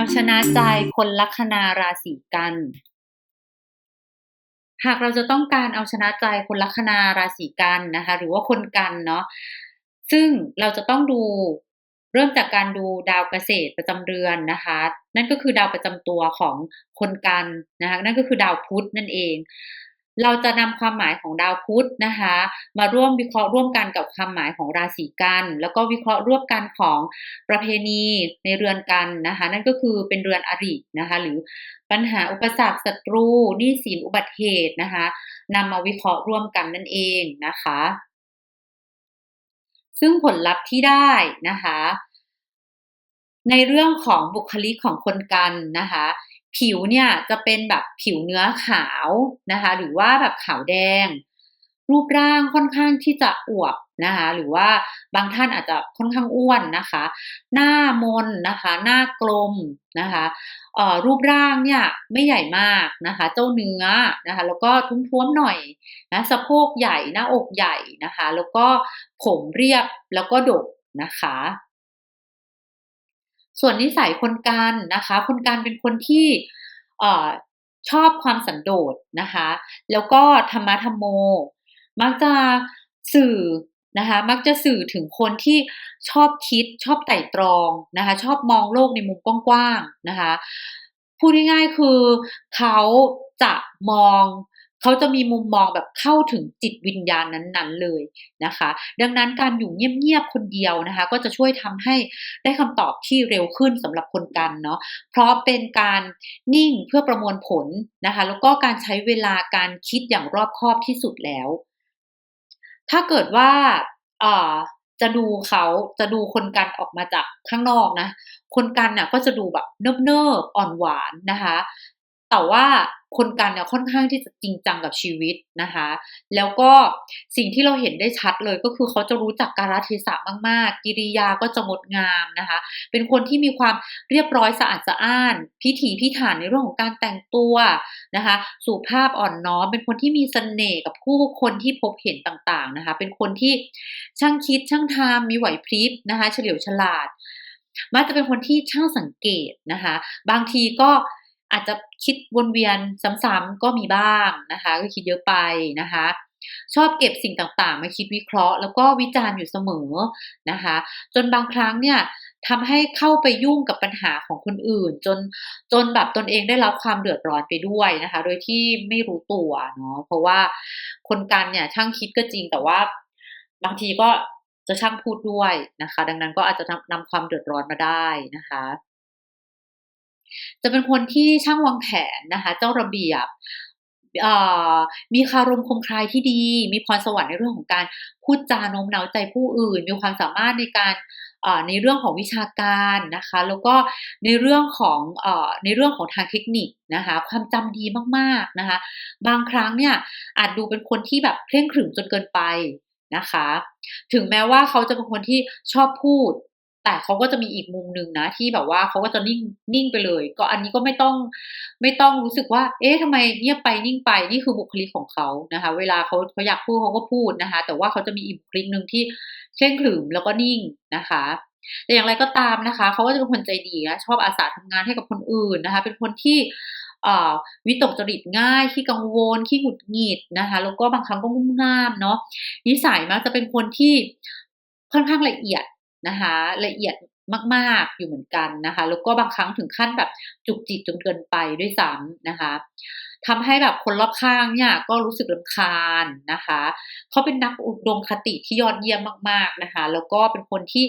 เอาชนะใจคนลัคนาราศีกัน หากเราจะต้องการเอาชนะใจคนลัคนาราศีกันนะคะ หรือว่าคนกันเนาะซึ่งเราจะต้องดูเริ่มจากการดูดาวเกษตรประจำเรือนนะคะ นั่นก็คือดาวประจำตัวของคนกันนะคะนั่นก็คือดาวพุธนั่นเอง เราจะนำความหมายของดาวพุธนะคะ มาร่วมวิเคราะห์ร่วมกันกับความหมายของราศีกัน แล้วก็วิเคราะห์ร่วมกันของประเพณีในเรือนกันนะคะ นั่นก็คือเป็นเรือนอรินะคะ หรือปัญหาอุปสรรคศัตรูหนี้สินอุบัติเหตุนะคะนำมาวิเคราะห์ร่วมกันนั่นเองนะคะ ซึ่งผลลัพธ์ที่ได้นะคะ ในเรื่องของบุคลิกของคนกันนะคะ ผิวเนี่ยจะเป็นแบบผิวเนื้อขาวนะคะ หรือว่าแบบขาวแดง รูปร่างค่อนข้างที่จะอวบนะคะ หรือว่าบางท่านอาจจะค่อนข้างอ้วนนะคะ หน้ามนนะคะ หน้ากลมนะคะรูปร่างเนี่ยไม่ใหญ่มากนะคะ เจ้าเนื้อนะคะ แล้วก็ทุ้มๆหน่อยนะสะโพกใหญ่หน้าอกใหญ่นะคะ แล้วก็ผมเรียบแล้วก็ดกนะคะ ส่วนนิสัยคนกันนะคะ คนกันเป็นคนที่ชอบความสันโดษนะคะ แล้วก็ธรรมะธรรมโม มักจะสื่อนะคะ มักจะสื่อถึงคนที่ชอบคิดชอบไต่ตรองนะคะ ชอบมองโลกในมุมกว้างๆนะคะ พูดง่ายๆคือเขาจะมอง เขาจะมีมุมมองแบบเข้าถึงจิตวิญญาณนั้นๆเลยนะคะ ดังนั้นการอยู่เงียบๆคนเดียวนะคะ ก็จะช่วยทำให้ได้คำตอบที่เร็วขึ้นสำหรับคนกันเนาะเพราะเป็นการนิ่งเพื่อประมวลผลนะคะ แล้วก็การใช้เวลาการคิดอย่างรอบคอบที่สุดแล้ว ถ้าเกิดว่าจะดูเขาจะดูคนกันออกมาจากข้างนอกนะ คนกันน่ะก็จะดูแบบเนิบๆอ่อนหวานนะคะ แต่ว่าคนกันเนี่ยค่อนข้างที่จะจริงจังกับชีวิตนะคะ แล้วก็สิ่งที่เราเห็นได้ชัดเลยก็คือเขาจะรู้จักกาลเทศะมาก ๆ กิริยาก็จะงดงามนะคะ เป็นคนที่มีความเรียบร้อยสะอาดสะอ้าน พิถีพิถันในเรื่องของการแต่งตัวนะคะ สุภาพอ่อนน้อม เป็นคนที่มีสเสน่ห์กับผู้คนที่พบเห็นต่าง ๆ นะคะ เป็นคนที่ช่างคิดช่างทำมีไหวพริบนะคะ เฉลียวฉลาดมักจะเป็นคนที่ช่างสังเกตนะคะ บางทีก็ อาจจะคิดวนเวียนซ้ำๆก็มีบ้างนะคะ ก็คิดเยอะไปนะคะ ชอบเก็บสิ่งต่างๆ มาคิดวิเคราะห์ แล้วก็วิจารณ์อยู่เสมอนะคะ จนบางครั้งเนี่ยทำให้เข้าไปยุ่งกับปัญหาของคนอื่น จนจนแบบตนเองได้รับความเดือดร้อนไปด้วยนะคะ โดยที่ไม่รู้ตัวเนาะเพราะว่าคนกันเนี่ยช่างคิดก็จริงแต่ว่าบางทีก็จะช่างพูดด้วยนะคะ ดังนั้นก็อาจจะนำความเดือดร้อนมาได้นะคะ จะเป็นคนที่ช่างวางแผนนะคะ เจ้าระเบียบมีคารมคมคลายที่ดี มีพรสวรรค์ในเรื่องของการพูดจาโน้มน้าวใจผู้อื่น มีความสามารถในการในเรื่องของวิชาการนะคะ แล้วก็ในเรื่องของในเรื่องของทางเทคนิคนะคะ ความจำดีมากๆนะคะ บางครั้งเนี่ยอาจดูเป็นคนที่แบบเคร่งขรึมจนเกินไปนะคะ ถึงแม้ว่าเขาจะเป็นคนที่ชอบพูด แต่เขาก็จะมีอีกมุมหนึ่งนะ ที่แบบว่าเขาก็จะนิ่งนิ่งไปเลย ก็อันนี้ก็ไม่ต้องไม่ต้องรู้สึกว่า เอ๊ะทำไมเงียบไปนิ่งไปนี่คือบุคลิกของเขานะคะ เวลาเขาเขาอยากพูดเขาก็พูดนะคะ แต่ว่าเขาจะมีอีกบุคลิกหนึ่งที่เคร่งขรึมแล้วก็นิ่งนะคะ แต่อย่างไรก็ตามนะคะเขาก็จะเป็นคนใจดีนะชอบอาสาทำงานให้กับคนอื่นนะคะ เป็นคนที่วิตกจริตง่ายขี้กังวลขี้หงุดหงิดนะคะ แล้วก็บางครั้งก็งุ่มง่ามเนาะนิสัยมักจะเป็นคนที่ค่อนข้างละเอียด นะคะละเอียดมากๆอยู่เหมือนกันนะคะ แล้วก็บางครั้งถึงขั้นแบบจุกจิกจนเกินไปด้วยซ้ำนะคะทำให้แบบคนรอบข้างเนี่ยก็รู้สึกลำคาญนะคะเขาเป็นนักอุดมคติที่ยอดเยี่ยมมาก ๆนะคะ แล้วก็เป็นคนที่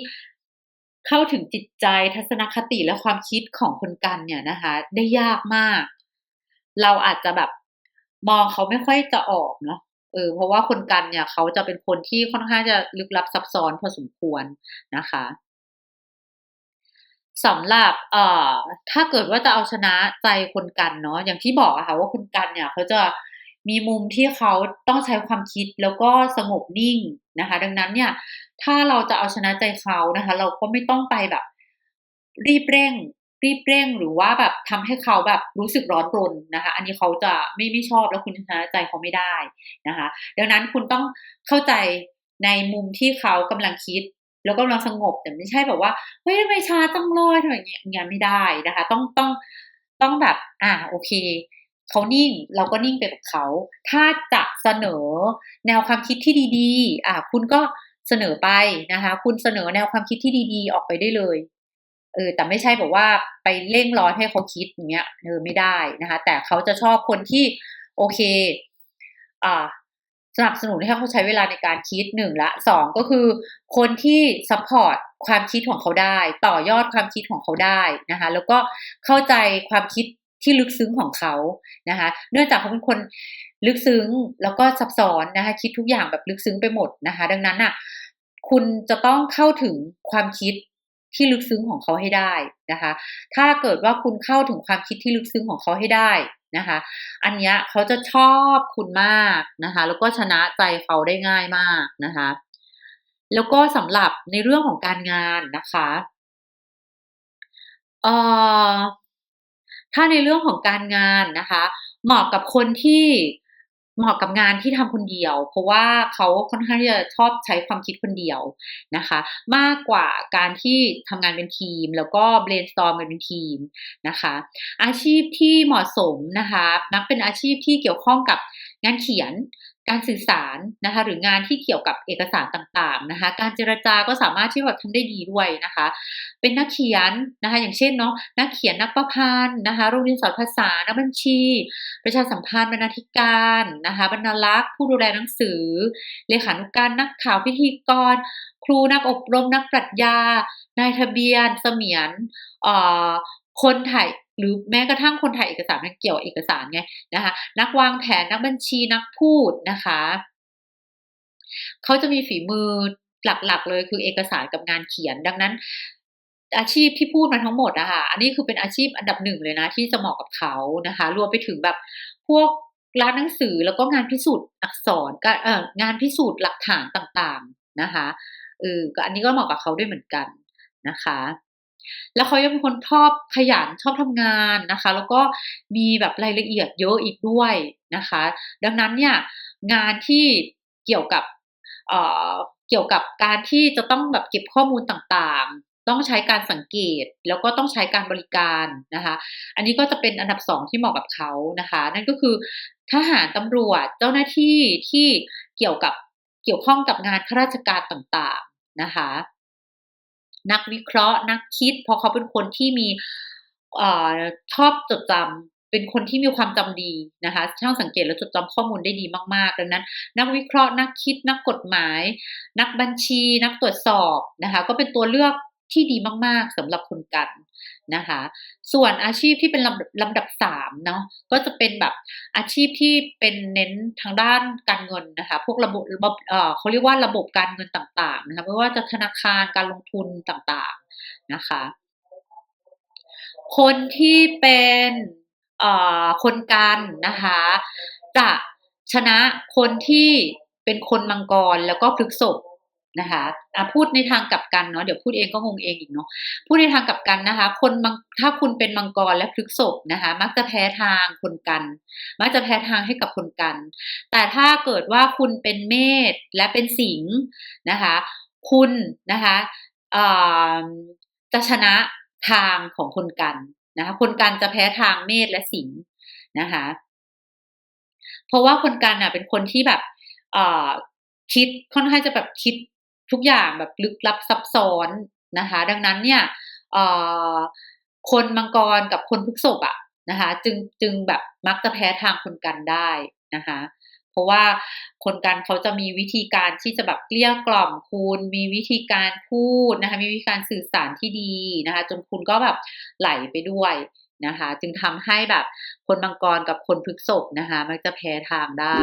เข้าถึงจิตใจทัศนคติและความคิดของคนกันเนี่ยนะคะ ได้ยากมาก เราอาจจะแบบมองเขาไม่ค่อยจะออกเนาะ เออเพราะว่าคนกันเนี่ยเขาจะเป็นคนที่ค่อนข้างจะลึกลับซับซ้อนพอสมควรนะคะสำหรับเอ่อถ้าเกิดว่าจะเอาชนะใจคนกันเนาะอย่างที่บอกอะค่ะว่าคนกันเนี่ยเขาจะมีมุมที่เขาต้องใช้ความคิดแล้วก็สงบนิ่งนะคะ ดังนั้นเนี่ย ถ้าเราจะเอาชนะใจเขานะคะ เราก็ไม่ต้องไปแบบ รีบเร่ง รีบเร่งหรือว่าแบบทำให้เขาแบบรู้สึกร้อนรนนะคะ อันนี้เขาจะไม่ไม่ชอบแล้วคุณชนะใจเขาไม่ได้นะคะ ดังนั้นคุณต้องเข้าใจในมุมที่เขากำลังคิด แล้วกำลังสงบแต่ไม่ใช่แบบว่าเฮ้ยทำไมช้าจังเลยทำไมอย่างเงี้ยอย่างเงี้ยไม่ได้นะคะ ต้องต้องต้องแบบ อ่าโอเคเขานิ่งเราก็นิ่งไปกับเขา ถ้าจะเสนอแนวความคิดที่ดี ๆ อ่าคุณก็เสนอไปนะคะ คุณเสนอแนวความคิดที่ดี ๆ ออกไปได้เลย เออแต่ไม่ใช่แบบว่าไปเร่งร้อนให้เขาคิดอย่างเงี้ยเออไม่ได้นะคะ แต่เขาจะชอบคนที่โอเค อ่าสนับสนุนให้เขาใช้เวลาในการคิดหนึ่งละสองก็คือคนที่ซัพพอร์ตความคิดของเขาได้ ต่อยอดความคิดของเขาได้นะคะ แล้วก็เข้าใจความคิดที่ลึกซึ้งของเขานะคะ เนื่องจากเขาเป็นคนลึกซึ้งแล้วก็ซับซ้อนนะคะ คิดทุกอย่างแบบลึกซึ้งไปหมดนะคะ ดังนั้นอะ คุณจะต้องเข้าถึงความคิด ที่ลึกซึ้งของเขาให้ได้นะคะ ถ้าเกิดว่าคุณเข้าถึงความคิดที่ลึกซึ้งของเขาให้ได้นะคะ อันนี้เขาจะชอบคุณมากนะคะ แล้วก็ชนะใจเขาได้ง่ายมากนะคะ แล้วก็สำหรับในเรื่องของการงานนะคะเอ่อถ้าในเรื่องของการงานนะคะ เหมาะกับคนที่ เหมาะกับงานที่ทำคนเดียว เพราะว่าเขาค่อนข้างที่จะชอบใช้ความคิดคนเดียวนะคะ มากกว่าการที่ทำงานเป็นทีม แล้วก็ brainstorm กันเป็นทีมนะคะ อาชีพที่เหมาะสมนะคะนับเป็นอาชีพที่เกี่ยวข้องกับงานเขียน การสื่อสารนะคะหรืองานที่เกี่ยวกับเอกสารต่างๆนะคะการเจรจาก็สามารถที่แบบทำได้ดีด้วยนะคะ เป็นนักเขียนนะคะอย่างเช่นเนาะนักเขียนนักประพันธ์นะคะโรงเรียนสอนภาษานักบัญชี ประชาสัมพันธ์บรรณาธิการนะคะบรรณารักษ์ผู้ดูแลหนังสือ เลขานุการนักข่าวพิธีกร ครูนักอบรมนักปรัชญานายทะเบียนเสมียน คนถ่ายหรือแม้กระทั่งคนถ่ายเอกสารมันเกี่ยวเอกสารไงนะคะนักวางแผนนักบัญชีนักพูดนะคะเขาจะมีฝีมือหลักๆ เลยคือเอกสารกับงานเขียน ดังนั้น อาชีพที่พูดมาทั้งหมดอะคะ่ะอันนี้คือเป็นอาชีพอันดับหนึ่งเลยนะ ที่จะเหมาะกับเขานะคะ รวมไปถึงแบบพวกร้านหนังสือแล้วก็งานพิสูจน์อักษรก็เอองานพิสูจน์หลักฐานต่างๆนะคะเออก็อันนี้ก็เหมาะกับเขาด้วยเหมือนกันนะคะ แล้วเขายังเป็นคนชอบขยันชอบทำงานนะคะ แล้วก็มีแบบรายละเอียดเยอะอีกด้วยนะคะ ดังนั้นเนี่ยงานที่เกี่ยวกับเอ่อเกี่ยวกับการที่จะต้องแบบเก็บข้อมูลต่างๆ ต้องใช้การสังเกต แล้วก็ต้องใช้การบริการนะคะ อันนี้ก็จะเป็นอันดับสองที่เหมาะกับเขานะคะ นั่นก็คือทหารตำรวจเจ้าหน้าที่ที่เกี่ยวกับเกี่ยวข้องกับงานข้าราชการต่างๆนะคะ นักวิเคราะห์ นักคิด เพราะเขาเป็นคนที่มีอชอบจดจำเป็นคนที่มีความจำดีนะคะช่างสังเกตและจดจำข้อมูลได้ดีมากๆดังนั้น นักวิเคราะห์ นักคิด นักกฎหมาย นักบัญชี นักตรวจสอบนะคะ ก็เป็นตัวเลือก ที่ดีมาก ๆสำหรับคนกันนะคะ ส่วนอาชีพที่เป็นลำลำดับสามเนาะก็จะเป็นแบบอาชีพที่เป็นเน้นทางด้านการเงินนะคะ พวกระบบระบบเออเขาเรียกว่าระบบการเงินต่างๆนะคะไม่ว่าจะธนาคารการลงทุนต่างๆนะคะ คนที่เป็นเอ่อคนกันนะคะ จะชนะคนที่เป็นคนมังกรแล้วก็พฤกษบ นะคะะพูดในทางกลับกันเนาะเดี๋ยวพูดเองก็งงเองอีกเนาะพูดในทางกลับกันนะคะ คนถ้าคุณเป็นมังกรและพฤกษบนะคะ มักจะแพ้ทางคนกัน มักจะแพ้ทางให้กับคนกัน แต่ถ้าเกิดว่าคุณเป็นเมษและเป็นสิงห์นะคะ คุณนะคะจะชนะทางของคนกันนะคะ คนกันจะแพ้ทางเมษและสิงห์นะคะ เพราะว่าคนกันอะเป็นคนที่แบบคิดค่อนข้างจะแบบคิด ทุกอย่างแบบลึกลับซับซ้อนนะคะ ดังนั้นเนี่ยคนมังกรกับคนพฤกษบอะนะคะ จึงจึงแบบมักจะแพ้ทางคนกันได้นะคะเพราะว่าคนกันเขาจะมีวิธีการที่จะแบบเกลี้ยกล่อมคุณ มีวิธีการพูดนะคะ มีวิธีการสื่อสารที่ดีนะคะ จนคุณก็แบบไหลไปด้วยนะคะ จึงทำให้แบบคนมังกรกับคนพฤกษบนะคะ มักจะแพ้ทางได้